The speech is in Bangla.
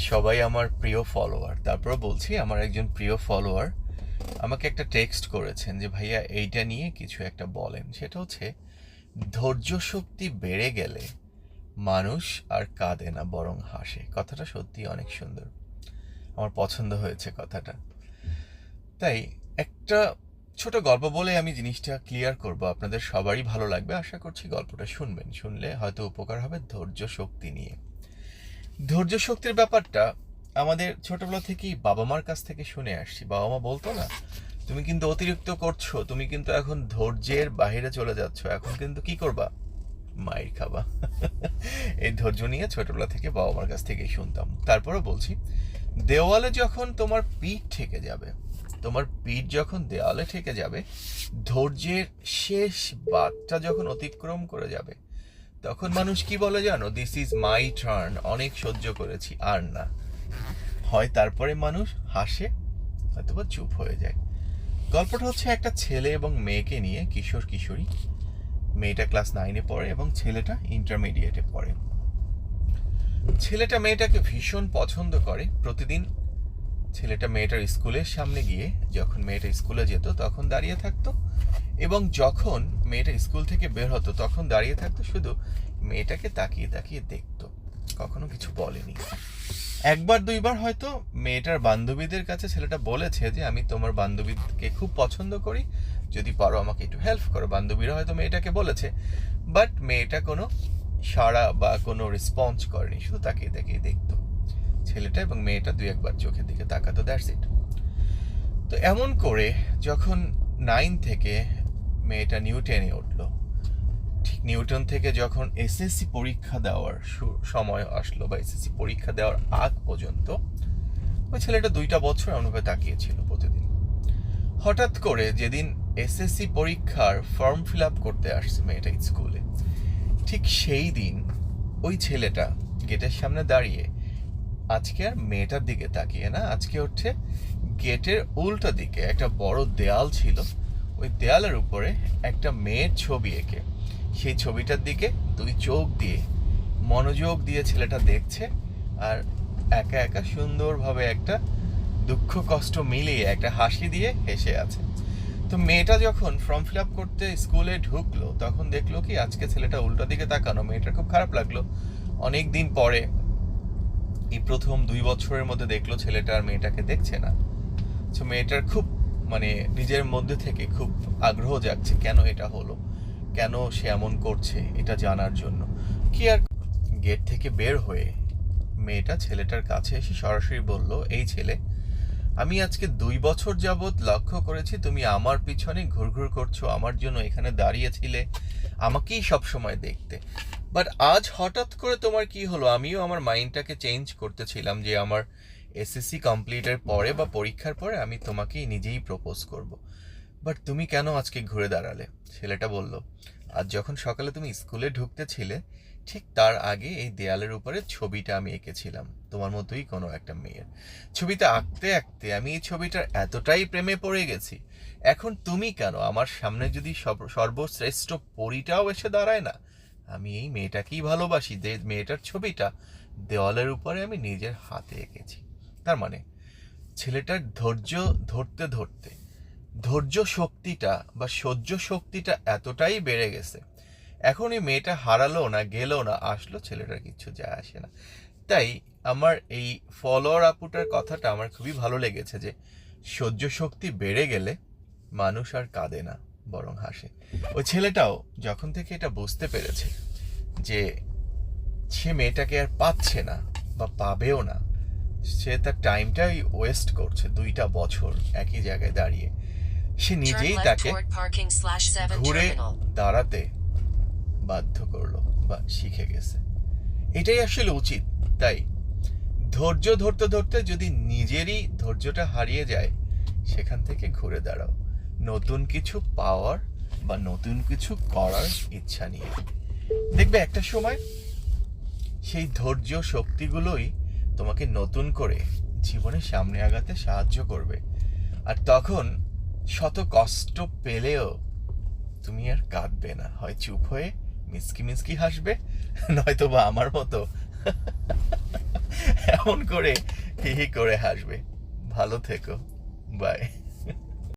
সবাই আমার প্রিয় ফলোয়ার তারপর বলছি, আমার একজন প্রিয় ফলোয়ার আমাকে একটা টেক্সট করেছেন যে, ভাইয়া, এইটা নিয়ে কিছু একটা বলেন। সেটা হচ্ছে, ধৈর্য শক্তি বেড়ে গেলে মানুষ আর কাঁদে না, বরং হাসে। কথাটা সত্যি অনেক সুন্দর। আমার পছন্দ হয়েছে কথাটা। তাই একটা ছোট গল্প বলে আমি জিনিসটা ক্লিয়ার করব। আপনাদের সবারই ভালো লাগবে। আশা করছি গল্পটা শুনবেন। শুনলে হয়তো উপকার হবে ধৈর্য শক্তি নিয়ে। ধৈর্য শক্তির ব্যাপারটা আমাদের ছোটবেলা থেকেই বাবা মার কাছ থেকে শুনে আসছি। বাবা মা বলতো না, তুমি কিন্তু অতিরিক্ত করছ, তুমি কিন্তু এখন ধৈর্যের বাইরে চলে যাচ্ছ, এখন কিন্তু কি করবা? মায়ের খাবা। এই ধৈর্য নিয়ে ছোটবেলা থেকে বাবা মার কাছ থেকেই শুনতাম। তারপরে বলছি, দেওয়ালে যখন তোমার পিঠ ঠেকে যাবে, তোমার পিঠ যখন দেওয়ালে ঠেকে যাবে, ধৈর্যের শেষ বাদটা যখন অতিক্রম করে যাবে তখন মানুষ কি বলে জানো? দিস ইজ মাই টার্ন অনেক সহ্য করেছি, আর না। হয় তারপরে মানুষ হাসে অথবা চুপ হয়ে যায়। গল্পটা হচ্ছে একটা ছেলে এবং মেয়েকে নিয়ে কিশোর কিশোরী। মেয়েটা ক্লাস নাইনে পড়ে এবং ছেলেটা ইন্টারমিডিয়েটে পড়ে। ছেলেটা মেয়েটাকে ভীষণ পছন্দ করে। প্রতিদিন ছেলেটা মেয়েটার স্কুলের সামনে গিয়ে যখন মেয়েটা স্কুলে যেত তখন দাঁড়িয়ে থাকতো এবং যখন মেয়েটা স্কুল থেকে বের হতো তখন দাঁড়িয়ে থাকতো শুধু মেয়েটাকে তাকিয়ে তাকিয়ে দেখতো, কখনো কিছু বলেনি। একবার দুইবার হয়তো মেয়েটার বান্ধবীদের কাছে ছেলেটা বলেছে যে, আমি তোমার বান্ধবীকে খুব পছন্দ করি, যদি পারো আমাকে একটু হেল্প করো। বান্ধবীরা হয়তো মেয়েটাকে বলেছে বাট মেয়েটা কোনো সাড়া বা কোনো রেসপন্স করেনি, শুধু তাকিয়ে তাকিয়ে দেখতো। ছেলেটা এবং মেয়েটা দুই একবার চোখের দিকে তাকাতো দ্যাটস ইট তো এমন করে যখন নাইন থেকে মেয়েটা নিউটেনে উঠল, ঠিক নিউটন থেকে যখন এসএসসি পরীক্ষা দেওয়ার সময় আসলো বা এসএসসি পরীক্ষা দেওয়ার আগ পর্যন্ত, ওই ছেলেটা দুইটা বছর এমনভাবে তাকিয়েছিল প্রতিদিন। হঠাৎ করে যেদিন এসএসসি পরীক্ষার ফর্ম ফিল আপ করতে আসছে মেয়েটা স্কুলে ঠিক সেই দিন ওই ছেলেটা গেটের সামনে দাঁড়িয়ে আজকে আর মেয়েটার দিকে তাকিয়ে না, আজকে হচ্ছে গেটের উল্টো দিকে একটা বড় দেয়াল ছিল, ওই দেয়ালের উপরে একটা মেয়ের ছবি এঁকে। সেই ছবিটার দিকে দুই চোখ দিয়ে মনোযোগ দিয়ে ছেলেটা দেখছে আর একা একা সুন্দরভাবে একটা দুঃখ কষ্ট মিলিয়ে একটা হাসি দিয়ে হেসে আছে। তো মেয়েটা যখন ফর্ম ফিল আপ করতে স্কুলে ঢুকলো, তখন দেখল কি আজকে ছেলেটা উল্টো দিকে তাকানো, মেয়েটার খুব খারাপ লাগল। অনেক দিন পরে এই প্রথম দুই বছরের মধ্যে দেখল ছেলেটা আর মেয়েটাকে দেখছে না। তো মেয়েটার খুব মানে নিজের মধ্যে থেকে খুব আগ্রহ জাগছে, কেন এটা হলো? কেন সে এমন করছে? এটা জানার জন্য। কি আর গেট থেকে বের হয়ে মেয়েটা ছেলেটার কাছে এসে সরাসরি বলল, এই ছেলে, আমি আজকে দুই বছর যাবৎ লক্ষ্য করেছি, তুমি আমার পিছনে ঘুরঘুর করছ, আমার জন্য এখানে দাঁড়িয়েছিলে, আমাকেই সব সময় দেখতে। বাট আজ হঠাৎ করে তোমার কি হলো? আমিও আমার মাইন্ডটাকে চেঞ্জ করতেছিলাম যে আমার এসএসসি কমপ্লিটের পরে বা পরীক্ষার পরে আমি তোমাকেই নিজেই প্রপোজ করব। বাট তুমি কেন আজকে ঘুরে দাঁড়ালে? ছেলেটা বলল, আজ যখন সকালে তুমি স্কুলে ঢুকতেছিলে, ঠিক তার আগে এই দেয়ালের উপরে ছবিটা আমি এঁকেছিলাম। তোমার মতোই কোনো একটা মেয়ের। ছবিতে আঁকতে আঁকতে আমি এই ছবিটার এতটাই প্রেমে পড়ে গেছি। এখন তুমি কেন? আমার সামনে যদি সর্বশ্রেষ্ঠ পরিটাও এসে দাঁড়ায় না আমি এই মেয়েটাকেই ভালোবাসি, যে মেয়েটার ছবিটা দেওয়ালের উপরে আমি নিজের হাতে এঁকেছি। তার মানে ছেলেটার ধৈর্য ধরতে ধরতে, ধৈর্য শক্তিটা বা সহ্য শক্তিটা এতটাই বেড়ে গেছে। এখন এই মেয়েটা হারালো না, গেলো না, আসলো ছেলেটার কিচ্ছু যায় আসে না। তাই আমার এই ফলোয়ার আপুটার কথাটা আমার খুবই ভালো লেগেছে যে, সহ্য শক্তি বেড়ে গেলে মানুষ আর কাঁদে না। বরং হাসে। ওই ছেলেটাও যখন থেকে এটা বুঝতে পেরেছে যে সে মেয়েটাকে আর পাচ্ছে না বা পাবেও না সে তার টাইমটাই ওয়েস্ট করছে দুইটা বছর একই জায়গায় দাঁড়িয়ে। সে নিজেই তাকে toward parking slash 7 ঘুরে দাঁড়াতে বাধ্য করল বা শিখে গেছে। এটাই আসলে উচিত। তাই ধৈর্য ধরতে ধরতে যদি নিজেরই ধৈর্যটা হারিয়ে যায় সেখান থেকে ঘুরে দাঁড়াও। নতুন কিছু পাওয়ার বা নতুন কিছু করার ইচ্ছা নিয়ে। দেখবে একটা সময় সেই ধৈর্য শক্তিগুলোই তোমাকে নতুন করে জীবনে সামনে আগাতে সাহায্য করবে। আর তখন শত কষ্ট পেলেও তুমি আর কাঁদবে না। হয় চুপ হয়ে মিসকি মিসকি হাসবে, নয়তো বা আমার মতো এমন করে হি হি করে হাসবে। ভালো থেকো। বাই।